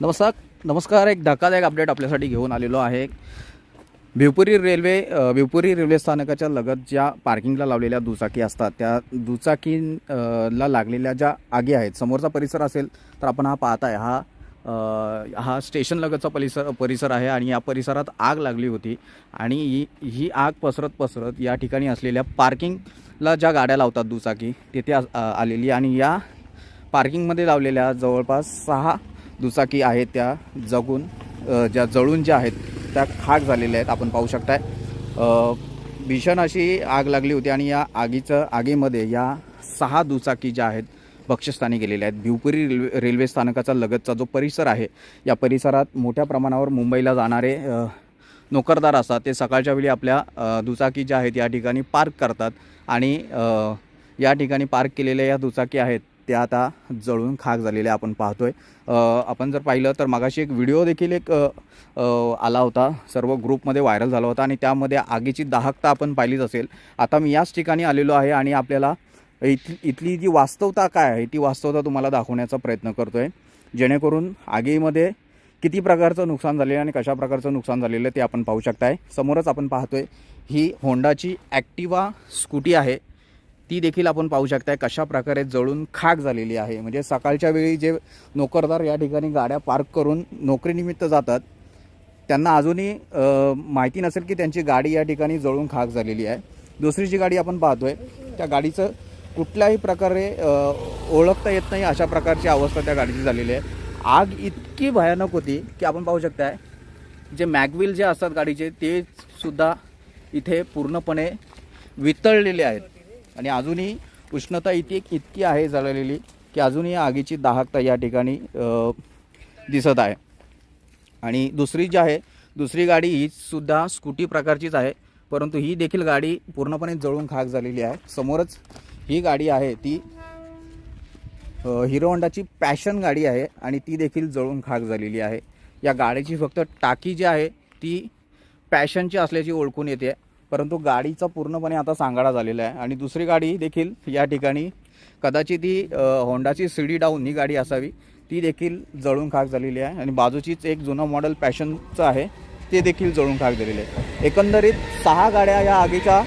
नमस्कार. नमस्कार एक धक्कादायक अपडेट आपल्यासाठी घेऊन आलेलो आहे. भिवपुरी रेल्वे भिवपुरी रेल्वे स्थानकाच्या लगत ज्या पार्किंगला लावलेल्या दुचाकी असतात त्या दुचाकीला लागलेल्या ज्या आगी आहेत समोरचा परिसर असेल तर आपण हा पाहत आहे हा हा स्टेशन लगतचा परिसर परिसर आहे आणि या परिसरात आग लागली होती आणि ही ही आग पसरत पसरत या ठिकाणी असलेल्या पार्किंगला ज्या गाड्या लावतात दुचाकी तिथे आलेली आणि या पार्किंगमध्ये लावलेल्या जवळपास सहा दुचाकी आहेत त्या जगून ज्या जळून ज्या आहेत त्या खाक झालेल्या आहेत आपण पाहू शकताय. भीषण अशी आग लागली होती आणि या आगीचं आगीमध्ये या सहा दुचाकी ज्या आहेत भक्ष्यस्थानी गेलेल्या आहेत. भिवपुरी रेल्वे रेल्वे स्थानकाचा लगतचा जो परिसर आहे या परिसरात मोठ्या प्रमाणावर मुंबईला जाणारे नोकरदार असतात. ते सकाळच्या वेळी आपल्या दुचाकी ज्या आहेत या ठिकाणी पार्क करतात आणि या ठिकाणी पार्क केलेल्या या दुचाकी आहेत त्या आता जळून खाक झालेल्या आपण पाहतोय. आहे आपण जर पाहिलं तर मागाशी एक व्हिडिओ देखील एक आला होता. सर्व ग्रुपमध्ये व्हायरल झाला होता आणि त्यामध्ये आगीची दाहकता आपण पाहिलीच असेल. आता मी याच ठिकाणी आलेलो आहे आणि आपल्याला इथ इथली जी वास्तवता काय आहे ती वास्तवता तुम्हाला दाखवण्याचा प्रयत्न करतो आहे जेणेकरून आगीमध्ये किती प्रकारचं नुकसान झालेलं आहे आणि कशा प्रकारचं नुकसान झालेलं आहे ते आपण पाहू शकताय. समोरच आपण पाहतोय ही होंडाची ॲक्टिवा स्कूटी आहे. ती देखील आपण पाहू शकताय कशा प्रकारे जळून खाक झालेली आहे. म्हणजे सकाळच्या वेळी जे नोकरदार या ठिकाणी गाड्या पार्क करून नोकरीनिमित्त जातात त्यांना अजूनही माहिती नसेल की त्यांची गाडी या ठिकाणी जळून खाक झालेली आहे. दुसरी जी गाडी आपण पाहतोय त्या गाडीचं कुठल्याही प्रकारे ओळखता येत नाही अशा प्रकारची अवस्था त्या गाडीची झालेली आहे. आग इतकी भयानक होती की आपण पाहू शकताय जे मॅगविल जे असतात गाडीचे ते सुद्धा इथे पूर्णपणे वितळलेले आहेत. आणि अजूनही उष्णता इतकी इतकी आहे जळलेली की अजूनही आगीची दाहकता या ठिकाणी दिसत आहे. आणि दुसरी जी आहे दुसरी गाडी ही सुद्धा स्कूटी प्रकारचीच आहे परंतु ही देखील गाडी पूर्णपणे जळून खाक झालेली आहे. समोरच ही गाडी आहे ती हिरो होंडाची पॅशन गाडी आहे आणि ती देखील जळून खाक झालेली आहे. या गाडीची फक्त टाकी जी आहे ती पॅशनची असल्याची ओळखून येते. परंतु गाडीचा पूर्णपणे आता सांगाडा झालेला आहे. आणि दुसरी गाडी देखील या ठिकाणी कदाचित ही होंडाची सीडी डाऊन ही गाडी असावी ती देखील जळून खाक झालेली आहे. आणि बाजूचीच एक जुनं मॉडेल पॅशनचं आहे ते देखील जळून खाक झालेले आहे. एकंदरीत सहा गाड्या या आगीच्या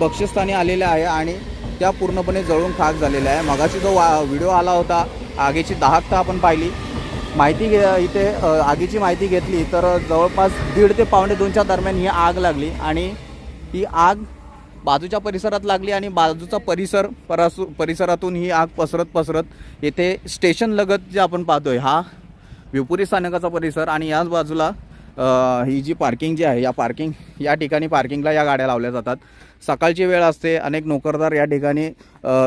बक्षस्थानी आलेल्या आहे आणि त्या पूर्णपणे जळून खाक झालेल्या आहे. मगाशी जो वा व्हिडिओ आला होता आगीची दाहकता आपण पाहिली. माहिती घे इथे आगीची माहिती घेतली तर जवळपास दीड ते पावणे दोनच्या दरम्यान ही आग लागली आणि ही आग बाजूच्या परिसरात लागली आणि बाजूचा परिसर परासू परिसरातून ही आग पसरत पसरत येथे स्टेशन लगत जे आपण पाहतोय हा विपुरी स्थानकाचा परिसर आणि याच बाजूला ही जी पार्किंग जी आहे या पार्किंग या ठिकाणी पार्किंगला या गाड्या लावल्या जातात. सकाळची वेळ असते अनेक नोकरदार या ठिकाणी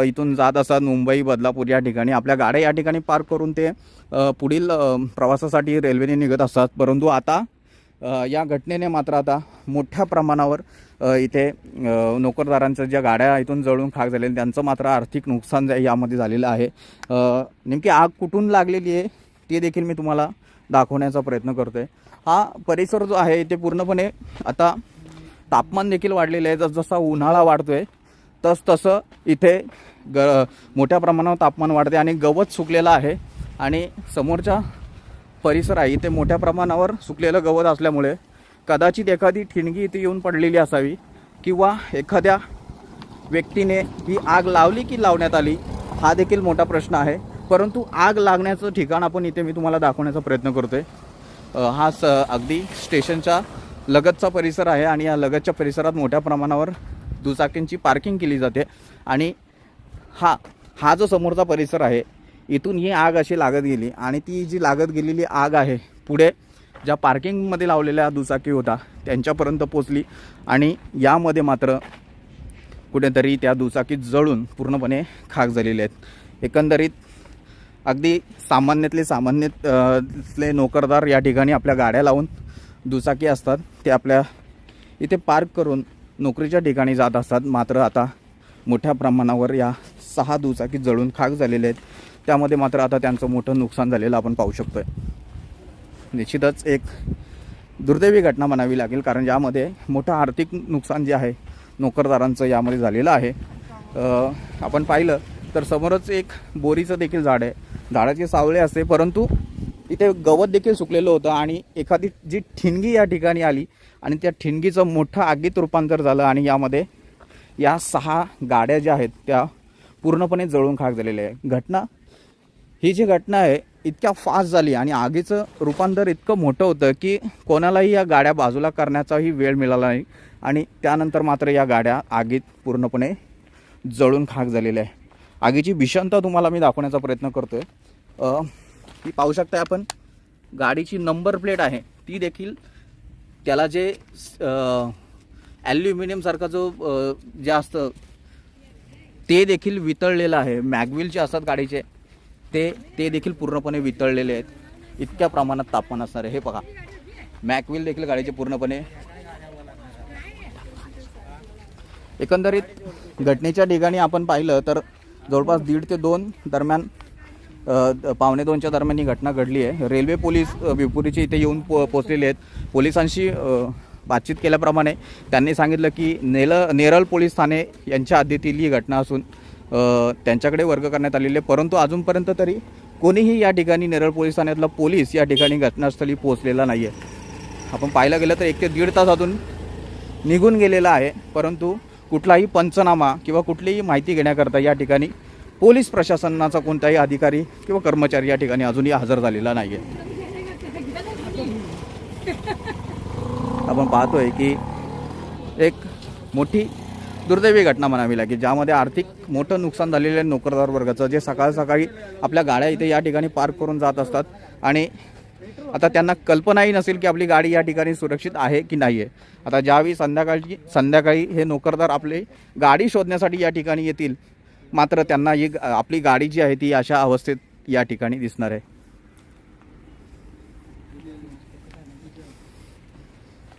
इथून जात असतात. मुंबई बदलापूर या ठिकाणी. आपल्या गाड्या या ठिकाणी पार्क करून ते पुढील प्रवासासाठी रेल्वेने निघत असतात. परंतु आता या घटनेने मात्र आता मोठ्या प्रमाणावर इथे नोकरदारांच्या ज्या गाड्या इथून जळून खाक झालेल्या त्यांचं मात्र आर्थिक नुकसान यामध्ये झालेलं आहे. नेमकी आग कुठून लागलेली आहे ते देखील मी तुम्हाला दाखवण्याचा प्रयत्न करतो आहे हा परिसर जो आहे ते पूर्णपणे आता तापमान देखील वाढलेलं आहे. जसजसा उन्हाळा वाढतो आहे तस तसं इथे ग मोठ्या प्रमाणावर तापमान वाढते आणि गवत सुकलेलं आहे. आणि समोरच्या परिसर आहे. इथे मोठ्या प्रमाणावर सुकलेलं गवत असल्यामुळे कदाचित एखादी ठिणगी इथे येऊन पडलेली असावी किंवा एखाद्या व्यक्तीने ही आग लावली की लावण्यात आली हा देखील मोठा प्रश्न आहे. परंतु आग लागण्याचं ठिकाण आपण इथे मी तुम्हाला दाखवण्याचा प्रयत्न करतोय. आहे हा स अगदी स्टेशनच्या लगतचा परिसर आहे आणि या लगतच्या परिसरात मोठ्या प्रमाणावर दुचाकींची पार्किंग केली जाते. आणि हा हा जो समोरचा परिसर आहे इथून ही आग अशी लागत गेली आणि ती जी लागत गेलेली आग आहे पुढे ज्या पार्किंगमध्ये लावलेल्या दुचाकी होता त्यांच्यापर्यंत पोचली आणि यामध्ये मात्र कुठेतरी त्या दुचाकीत जळून पूर्णपणे खाक झालेले आहेत. एकंदरीत अगदी सामान्यातले सामान्यतले नोकरदार या ठिकाणी आपल्या गाड्या लावून दुचाकी असतात ते आपल्या इथे पार्क करून नोकरीच्या ठिकाणी जात असतात. मात्र आता मोठ्या प्रमाणावर या सहा दुचाकी जळून खाक झालेले आहेत. त्यामध्ये मात्र आता त्यांचं मोठं नुकसान झालेलं आपण पाहू शकतो आहे निश्चितच एक दुर्दैवी घटना म्हणावी लागेल कारण यामध्ये मोठं आर्थिक नुकसान जे आहे नोकरदारांचं यामध्ये झालेलं आहे. आपण पाहिलं तर समोरच एक बोरीचं देखील झाड आहे. झाडाचे सावळे असते परंतु इथे गवत देखील सुकलेलं होतं आणि एखादी जी ठिणगी या ठिकाणी आली आणि त्या ठिणगीचं मोठं आगीत रूपांतर झालं आणि यामध्ये या सहा गाड्या ज्या आहेत त्या पूर्णपणे जळून खाक झालेल्या आहे घटना ही जी घटना आहे इतक्या फास्ट झाली आणि आगीचं रूपांतर इतकं मोठं होतं की कोणालाही या गाड्या बाजूला करण्याचाही वेळ मिळाला नाही आणि त्यानंतर मात्र या गाड्या आगीत पूर्णपणे जळून खाक झालेल्या आहे आगीची भीषणता तुम्हाला मी दाखवण्याचा प्रयत्न करतो आहे ती पाहू शकता आपण गाडीची नंबर प्लेट आहे ती देखील त्याला जे ॲल्युमिनियमसारखा जो जे असतं ते देखील वितळलेलं आहे. मॅगविलचे असतात गाडीचे. ते ते देखील पूर्णपणे वितळलेले आहेत. इतक्या प्रमाणात तापमान असणार आहे. हे बघा. मॅकविल देखील गाडीचे पूर्णपणे एकंदरीत घटनेच्या ठिकाणी आपण पाहिलं तर जवळपास दीड ते दोन दरम्यान पावणे दोनच्या दरम्यान ही घटना घडली आहे. रेल्वे पोलीस विपुरीचे इथे येऊन पो पोचलेले आहेत. पोलिसांशी बातचीत केल्याप्रमाणे त्यांनी सांगितलं की नेल नेरळ पोलीस ठाणे यांच्या हद्दीतील ही घटना असून त्यांच्याकडे वर्ग करण्यात आलेले आहे. परंतु अजूनपर्यंत तरी कोणीही या ठिकाणी नेरळ पोलीस ठाण्यातला पोलीस या ठिकाणी घटनास्थळी पोहोचलेला नाही आहे आपण पाहायला गेलं तर एक ते दीड तास अजून निघून गेलेला आहे. परंतु कुठलाही पंचनामा किंवा कुठलीही माहिती घेण्याकरता या ठिकाणी पोलीस प्रशासनाचा कोणताही अधिकारी किंवा कर्मचारी या ठिकाणी अजूनही हजर झालेला नाही आहे आपण पाहतोय की एक मोठी दुर्दैवी घटना म्हणावी लागेल ज्यामध्ये आर्थिक मोठं नुकसान झालेलं आहे नोकरदार वर्गाचं जे सकाळ सकाळी आपल्या गाड्या इथे या ठिकाणी पार्क करून जात असतात. आणि आता त्यांना कल्पनाही नसेल की आपली गाडी या ठिकाणी सुरक्षित आहे की नाही आहे. आता ज्यावेळी संध्याकाळची संध्याकाळी हे नोकरदार आपले गाडी शोधण्यासाठी या ठिकाणी येतील मात्र त्यांना ही आपली गाडी जी आहे ती अशा अवस्थेत या ठिकाणी दिसणार आहे.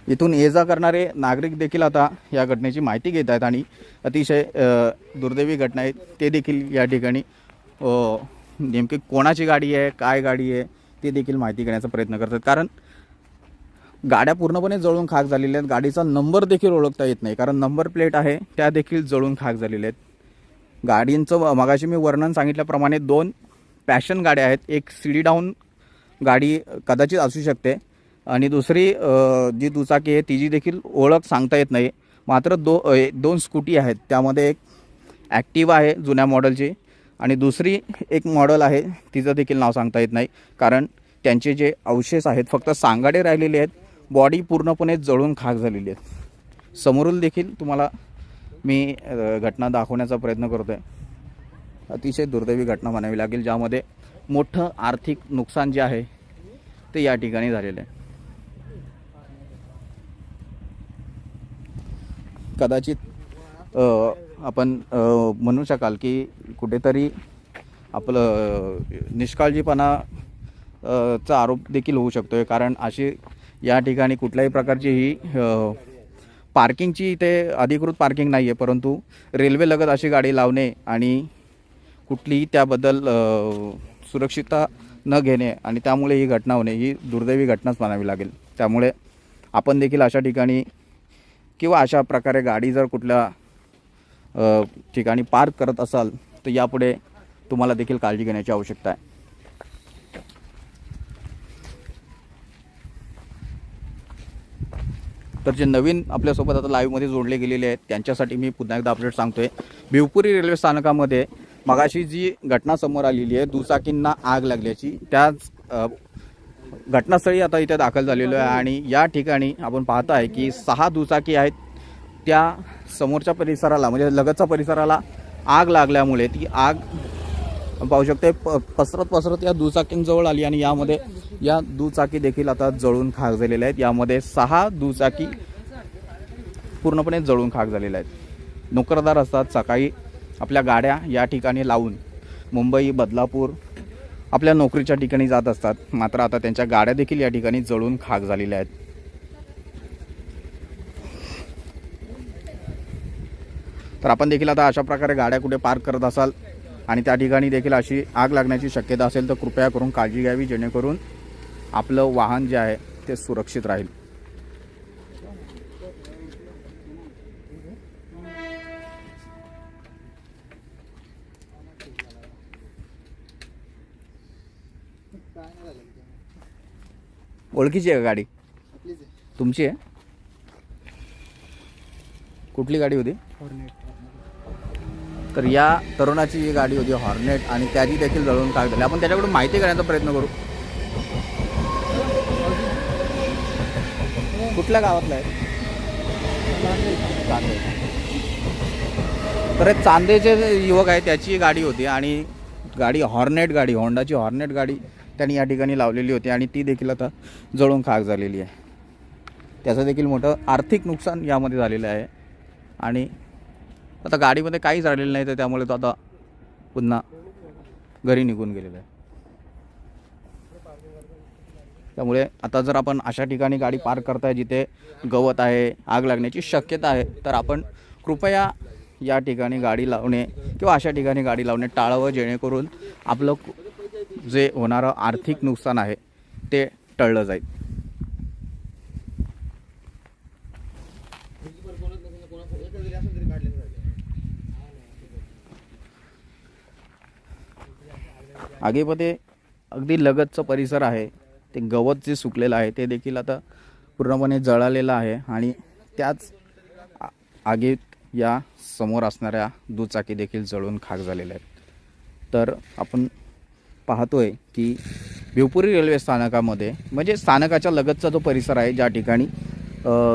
इथून ये जा करणारे नागरिक देखील आता या घटनेची माहिती घेत आहेत आणि अतिशय दुर्दैवी घटना आहे. ते देखील या ठिकाणी नेमकी कोणाची गाडी आहे काय गाडी आहे ते देखील माहिती घेण्याचा प्रयत्न करतात. कारण गाड्या पूर्णपणे जळून खाक झालेल्या आहेत. गाडीचा नंबर देखील ओळखता येत नाही. कारण नंबर प्लेट आहे त्या देखील जळून खाक झालेल्या आहेत. गाडींचं मगाशी मी वर्णन सांगितल्याप्रमाणे दोन पॅशन गाड्या आहेत. एक सीडी डाऊन गाडी कदाचित असू शकते. आणि दुसरी जी दुचाकी आहे तिची देखील ओळख सांगता येत नाही. मात्र दो दोन स्कूटी आहेत. त्यामध्ये एक ॲक्टिवा आहे जुन्या मॉडेलची आणि दुसरी एक मॉडेल आहे तिचं देखील नाव सांगता येत नाही. कारण त्यांचे जे अवशेष आहेत फक्त सांगाडे राहिलेले आहेत बॉडी पूर्णपणे जळून खाक झालेली आहेत. समोरून देखील तुम्हाला मी घटना दाखवण्याचा प्रयत्न करतो आहे अतिशय दुर्दैवी घटना म्हणावी लागेल ज्यामध्ये मोठं आर्थिक नुकसान जे आहे ते या ठिकाणी झालेलं आहे. कदाचित आपण म्हणू शकाल की कुठेतरी आपलं निष्काळजीपणा चा आरोप देखील होऊ शकतो कारण अशी या ठिकाणी कुठल्याही प्रकारची ही पार्किंगची इथे अधिकृत पार्किंग नाही आहे परंतु रेल्वे लगत अशी गाडी लावणे आणि कुठलीही त्याबद्दल सुरक्षितता न घेणे आणि त्यामुळे ही घटना होणे ही दुर्दैवी घटनाच म्हणावी लागेल. त्यामुळे आपण देखील अशा ठिकाणी किंवा अशा प्रकारे गाडी जर कुठल्या ठिकाणी पार्क करत असाल तर यापुढे तुम्हाला देखील काळजी घेण्याची आवश्यकता आहे. तर जे नवीन आपल्यासोबत आता लाईव्हमध्ये जोडले गेलेले आहेत त्यांच्यासाठी मी पुन्हा एकदा अपडेट आहे भिवपुरी रेल्वे स्थानकामध्ये मगाशी जी घटना समोर आलेली आहे दुचाकींना आग लागल्याची त्याच घटनास्थळी आता इथे दाखल झालेलो आहे आणि या ठिकाणी आपण पाहत आहे की सहा दुचाकी आहेत. त्या समोरच्या परिसराला म्हणजे लगतच्या परिसराला आग लागल्यामुळे ती आग पाहू शकते प पसरत पसरत या दुचाकींजवळ आली आणि यामध्ये या दुचाकी देखील आता जळून खाक झालेल्या आहेत. यामध्ये सहा दुचाकी पूर्णपणे जळून खाक झालेल्या आहेत. नोकरदार असतात सकाळी आपल्या गाड्या या ठिकाणी लावून मुंबई बदलापूर आपल्या नोकरीच्या ठिकाणी जात असतात. मात्र आता त्यांच्या गाड्या देखील या ठिकाणी जळून खाक झालेल्या आहेत. तर आपण देखील आता अशा प्रकारे गाड्या कुठे पार्क करत असाल आणि त्या ठिकाणी देखील अशी आग लागण्याची शक्यता असेल तर कृपया करून काळजी घ्यावी जेणेकरून आपलं वाहन जे आहे ते सुरक्षित राहील. ओळखीची आहे का गाडी? आपलीच आहे. तुमची आहे? कुठली गाडी होती? हॉर्नेट तर या तरुणाची जी गाडी होती हॉर्नेट आणि त्याची देखील जळून खाक झाली. आपण त्याच्याकडून माहिती करण्याचा प्रयत्न करू. कुठल्या गावातला आहे? चांदे तर हे चांदेचे जे युवक आहे त्याची गाडी होती आणि गाडी हॉर्नेट गाडी होंडाची हॉर्नेट गाडी त्यांनी या ठिकाणी लावलेली होती आणि ती देखील आता जळून खाक झालेली आहे. त्याचं देखील मोठं आर्थिक नुकसान यामध्ये झालेलं आहे. आणि आता गाडीमध्ये काहीच राहिलेलं नाही तर त्यामुळे तो आता पुन्हा घरी निघून गेलेला आहे. त्यामुळे आता जर आपण अशा ठिकाणी गाडी पार्क करताय जिथे गवत आहे आग लागण्याची शक्यता आहे तर आपण कृपया या ठिकाणी गाडी लावणे किंवा अशा ठिकाणी गाडी लावणे टाळावं जेणेकरून आपलं जे होणारं आर्थिक नुकसान आहे ते टळलं जाईल. आगीमध्ये अगदी लगतचं परिसर आहे ते गवत जे सुकलेलं आहे ते देखील आता पूर्णपणे जळालेलं आहे आणि त्याच आगीत या समोर असणाऱ्या दुचाकी देखील जळून खाक झालेल्या आहेत. तर आपण पाहतोय की भिवपुरी रेल्वे स्थानकामध्ये म्हणजे स्थानकाच्या लगतचा जो परिसर आहे ज्या ठिकाणी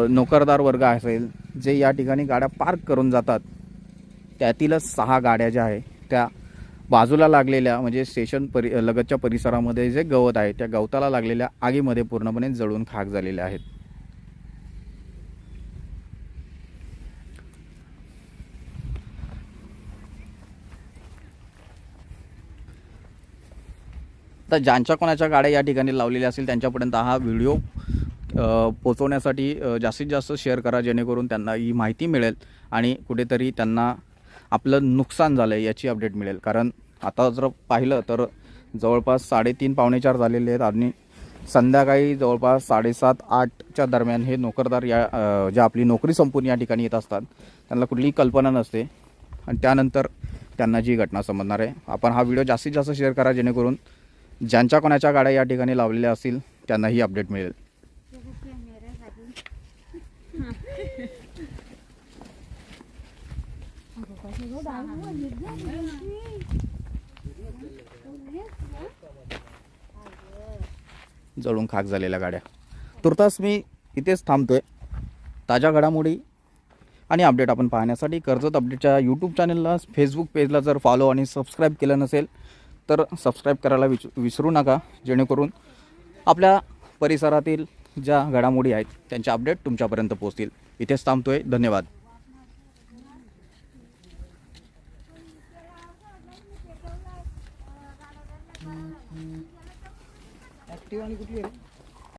नोकरदार वर्ग असेल जे या ठिकाणी गाड्या पार्क करून जातात त्यातीलच सहा गाड्या ज्या आहे त्या बाजूला लागलेल्या म्हणजे स्टेशन परि लगतच्या परिसरामध्ये जे गवत आहे त्या गवताला लागलेल्या आगीमध्ये पूर्णपणे जळून खाक झालेल्या आहेत. तर ज्यांच्या कोणाच्या गाड्या या ठिकाणी लावलेल्या असतील त्यांच्यापर्यंत हा व्हिडिओ पोचवण्यासाठी जास्तीत जास्त शेअर करा जेणेकरून त्यांना ही माहिती मिळेल आणि कुठेतरी त्यांना आपलं नुकसान झालं आहे याची अपडेट मिळेल. कारण आता जर पाहिलं तर जवळपास साडेतीन पावणेचार झालेले आहेत आणि संध्याकाळी जवळपास साडेसात आठच्या दरम्यान हे नोकरदार या ज्या आपली नोकरी संपून या ठिकाणी येत असतात त्यांना कुठलीही कल्पना नसते आणि त्यानंतर त्यांना जी घटना समजणार आहे. आपण हा व्हिडिओ जास्तीत जास्त शेअर करा जेणेकरून ज्यांच्या कोणाच्या गाड्या या ठिकाणी लावलेल्या असतील त्यांनाही अपडेट मिळेल. जळून खाक झालेल्या गाड्या. तुर्तास मी इथेच थांबतोय. ताज्या घडामोडी आणि अपडेट आपण पाहण्यासाठी कर्जत अपडेटच्या यूट्यूब चॅनलला फेसबुक पेजला जर फॉलो आणि सबस्क्राईब केलं नसेल तर सबस्क्राईब करायला विच विसरू नका जेणेकरून आपल्या परिसरातील ज्या घडामोडी आहेत त्यांचे अपडेट तुमच्यापर्यंत पोहोचतील. इथेच थांबतोय. धन्यवाद. ॲक्टिव्ह आणि कुठली आहे?